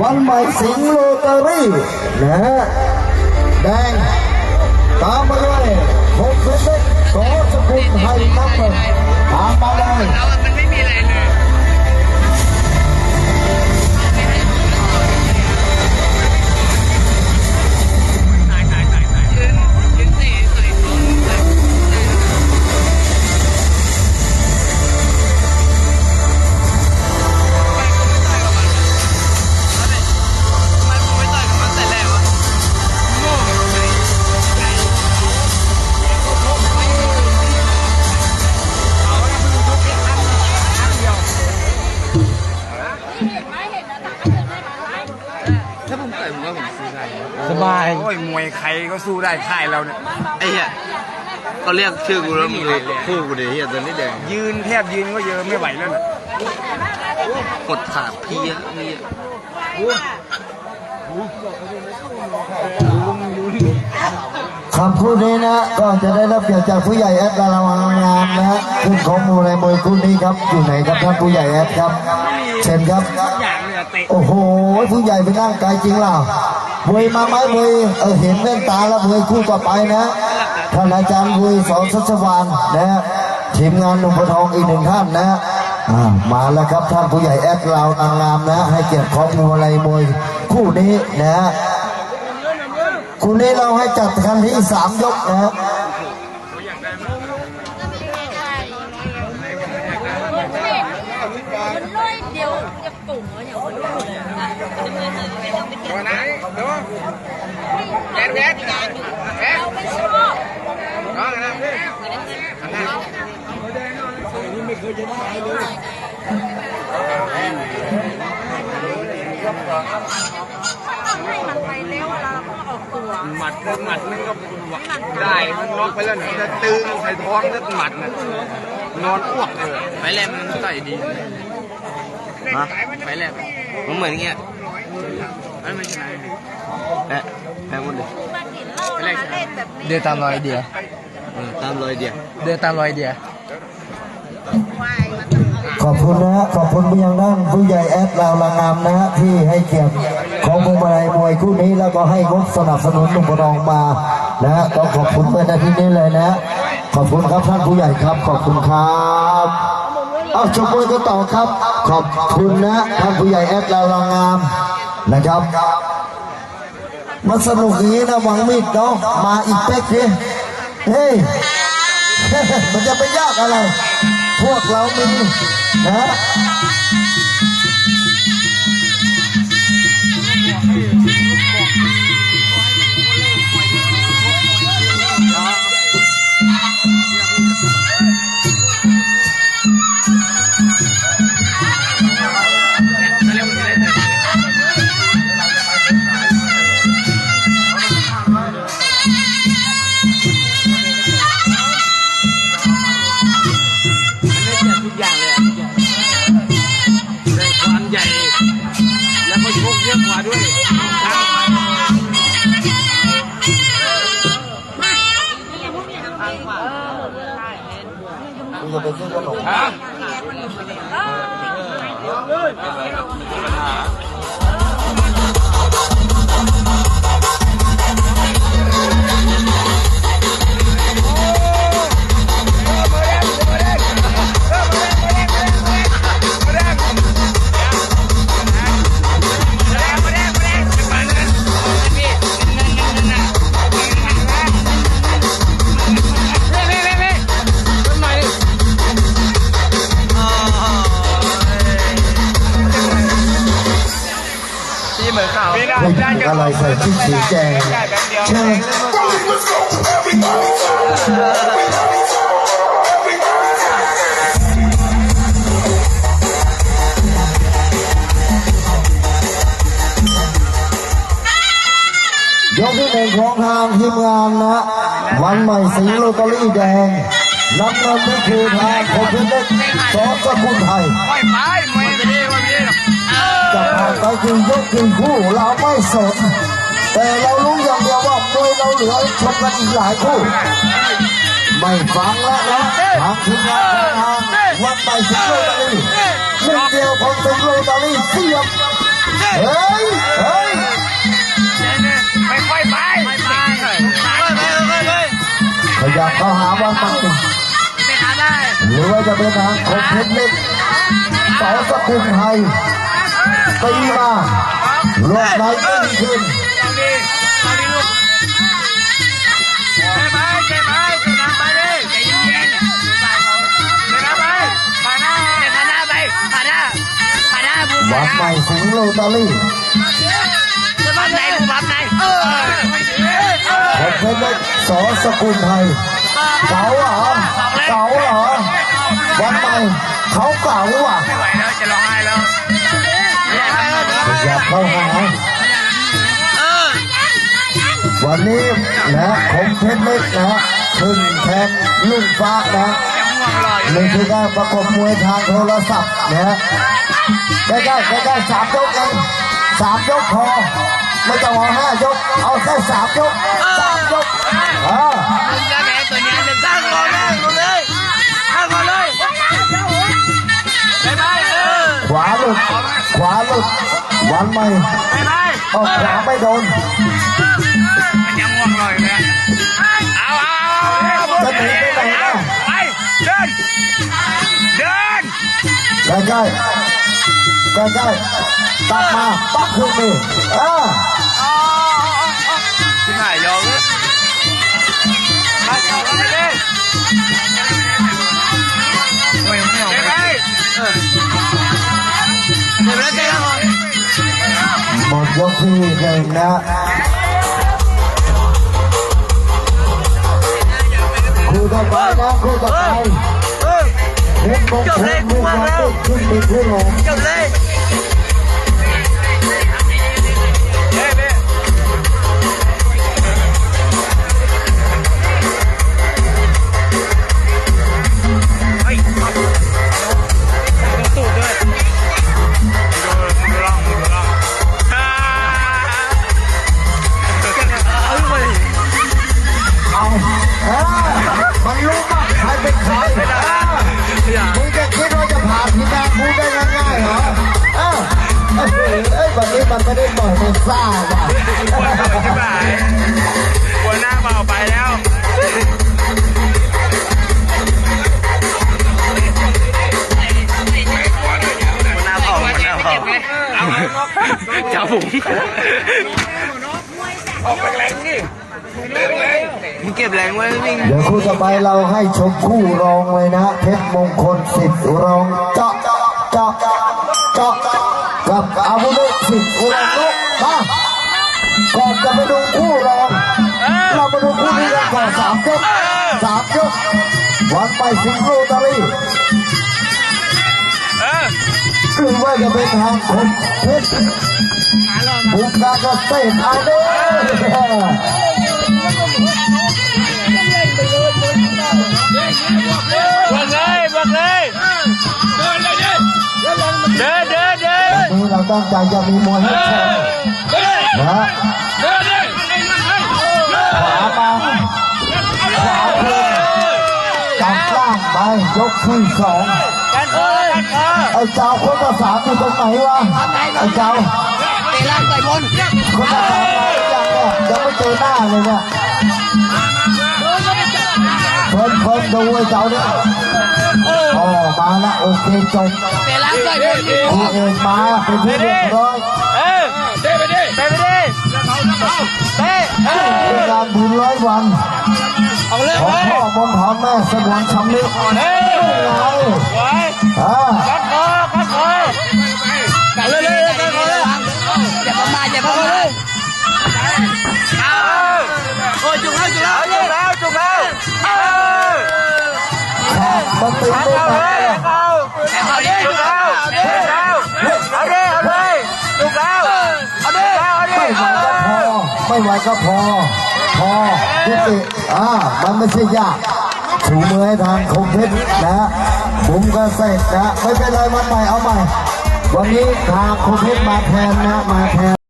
วันใหม่สิงโลตอรี่นะฮะแดงตามมาด้วยหกสิบเอ็ดสอสกุลไทยนับตามมาเลยเรามันไม่มีอะไรเลยายโอ้ยมวยใครก็สู้ได้ค่ายเราเนี่ยไอ้เหี้ยเขาเรียกชื่อกูแล้วมึงคู่กูดิเหี้ยตัวนี้แดงยืนแทบยืนก็เยอะไม่ไหวแล้วน่ะกดขาเพี้ยนี่คำพูดนี้นะก็จะได้รับเกียรติจากผู้ใหญ่แอดดาราวงามนะฮะขึ้นของมูในมวยคู่นี้ครับอยู่ไหนครับท่านผู้ใหญ่แอดครับเชิญครับทุกอย่างเลยอะเตะโอ้โหผู้ใหญ่ไปนั่งไกลจริงเปล่า เวยมาไหมเวยเออเห็นเล่นตาแล้วเวยคู่ต่อไปนะท่านอาจารย์เวยสอนสัชวานนะฮะทีมงานหนุ่มปะทองอีกหนึ่งท่านนะมาแล้วครับท่านผู้ใหญ่แอดเรานางงามนะ ให้เกียรติของมวยอะไรมวยคู่นี้นะฮะคู่นี้เราให้จัดกันที่สามยกนะฮะมันลอยเดียวจะตุ่มอย่างคนรู้เลยนะ ตัวไหนเดี๋ยวแกนแกนแกนเราไม่ชอบน้องนะต้องให้มันไปแล้วเวลาเราต้องอกตัวหมัดนึงหมัดนึงก็ได้มันน็อกไปแล้วเนี่ยจะตึงใส่ท้องแล้วหมัดน่ะนอนอ้วกเลยไฟแรกมันต่อยดีไฟแรกมันเหมือนเงี้ย ไม่ไม่ใช่แพ้แพ้หมดเลยมากินเหล้าแล้วมาเล่นแบบนี้เดินตามรอยเดียเออตามรอยเดียวเดินตามรอยเดียวายมันต้องเอาขอบคุณนะฮะขอบคุณไปยังด้านผู้ใหญ่แอดเราละงามนะฮะที่ให้เกียรติของมวยมวยคู่นี้แล้วก็ให้งบสนับสนุนหนุ่มปะทองมานะฮะต้องขอบคุณเพื่อนในที่นี้เลยนะขอบคุณครับท่านผู้ใหญ่ครับ ขอบคุณครับเอาชมมวยกันต่อครับ ขอบคุณนะท่านผู้ใหญ่แอดเราละงาม นะครับ มันสนุกอย่างนี้นะหวังมิดเนาะมาอีกเป๊กดิเฮ้ยมันจะไปยากอะไร พวกเรามีนะ คุณจะไป ผู้หญิงอะไรใส่ชุดสีแดงใช่ไหมยกที่หนึ่งของทางทีมงานนะ วันใหม่สีโรตารี่แดงน้ำเงินนี่คือทางคนเพชรเล็กสองสกุลไทย จะผ่านไปกี่ยกกี่คู่เราไม่สน แต่เรารู้อย่างเดียวว่ามวยเราเหลือชมกันอีกหลายคู่ ไม่ฟังแล้วนะทางทีมงานของทางวันใหม่สิงห์โรตาลีหนึ่งเดียวของสิงห์โรตาลีเสียบเฮ้ยเฮ้ยไม่ค่อยไปไม่ไปไม่ไปไม่ขยับเข้าหาวันมังติไม่หาได้หรือว่าจะเป็นทางคมเพชรเล็กสองสกุลไทย ตีมาลวดไหนก็ดีขึ้นเอาดีเอาดีลูกเจ็บไปเจ็บไปเจ็บน้ำไปดิใจเย็นๆเจ็บน้ำไปผ่านหน้าเจ็บผ่านหน้าไปผ่านหน้าผ่านหน้าบูมวันใหม่สิงห์โรตารี่จะบับไหนบับไหนเออคมเพชรเล็กสอสกุลไทยเก๋าเหรอเก๋าเหรอวันใหม่เขาเก๋าอะไม่ไหวแล้วจะร้องไห้แล้ว ขยับเข้าหาวันนี้นะคมเพชรเล็กนะขึ้นแทนลุงฟ้านะยังง่วงรออยู่นี่คือการประกบมวยทางโทรศัพท์นะใกล้ๆใกล้ๆสามยกเองสามยกพอไม่ต้องเอาห้ายก เอาแค่สามยกสามยกอ่า วันใหม่ไปไปออกขวาไม่โดนมันยังง่วงรออยู่เลยเอาเอาเอาจะหนีไปไหนนะไปเดินเดินใกล้ๆใกล้ๆตัดมาปักขึ้นนี่อ่าที่ไหนยองไปเอาไปเลยไม่ไม่เอาไป ยกที่หนึ่งนะคู่ต่อไปนะคู่ต่อไปเออเพชรมงคลลูกนักขึ้นไปขึ้นลงจบ ได้าว่ะปวดหัวที่บ่ายปวดหน้าเบาไปแล้วหน้าพ่อหน้าพ่อจ้าบุ๋มออกแรงนี่มึงเก็บแรงไว้วิ่งเดี๋ยวคู่ต่อไปเราให้ชมคู่รองเลยนะเพชรมงคลสิทธิ์รองเจาะ ก่อนจะไปดูคู่รอง เรามาดูคู่นี้กันก่อนสามยกสามยกวันไปสิงห์โรตารี่เออหรือว่าจะเป็นทางคนเพชรบุกการเกษตรเอาเด้อบวกเลยบวกเลยเดินเลยดิเดินเดินเดินวันนี้เราตั้งใจจะมีมวยให้ชมนะ กที่สองกันคอกันคอไอ้เจ้าคนภาษามอยู่ตรงไหนวะไอ้เจ้าเตะล่างต่อยบนคนภาษามมาหรือยังเนี่ยยังไม่เจอหน้าเลยเนี่ยเพิ่นเพิ่นดูไอ้เจ้าเนี่ยอ๋อมาละโอเคจบเตะล่างต่อยบนคู่เอกมาเป็นที่เรียบร้อยเออเตะไปดิเตะไปดิเตะเออเป็นการบุญร้อยวัน เอาเลยของเว้ยพ่อมนต์ทองแม่สมวนชำนิเฮ้ยไงไว้อ่ากันคอกันคอกันเลยเลยกันคอเลยอย่าประมาทอย่าประมาทโอ้ยจุกแล้วจุกแล้วจุกแล้วจุกแล้วเออขาดมันเป็นลูกไหนล่ะเอาดิจุกแล้วจุกแล้วเอาดิเอาดิจุกแล้วเอาดิเอาดิไม่ไหวก็พอไม่ไหวก็พอ พอยุติอ่ามันไม่ใช่ยากถูมือให้ทางคงเพชรนะบุ๋มก็เสร็จนะไม่เป็นไรมันใหม่เอาใหม่ วันนี้ทางคงเพชรมาแทนนะมาแทน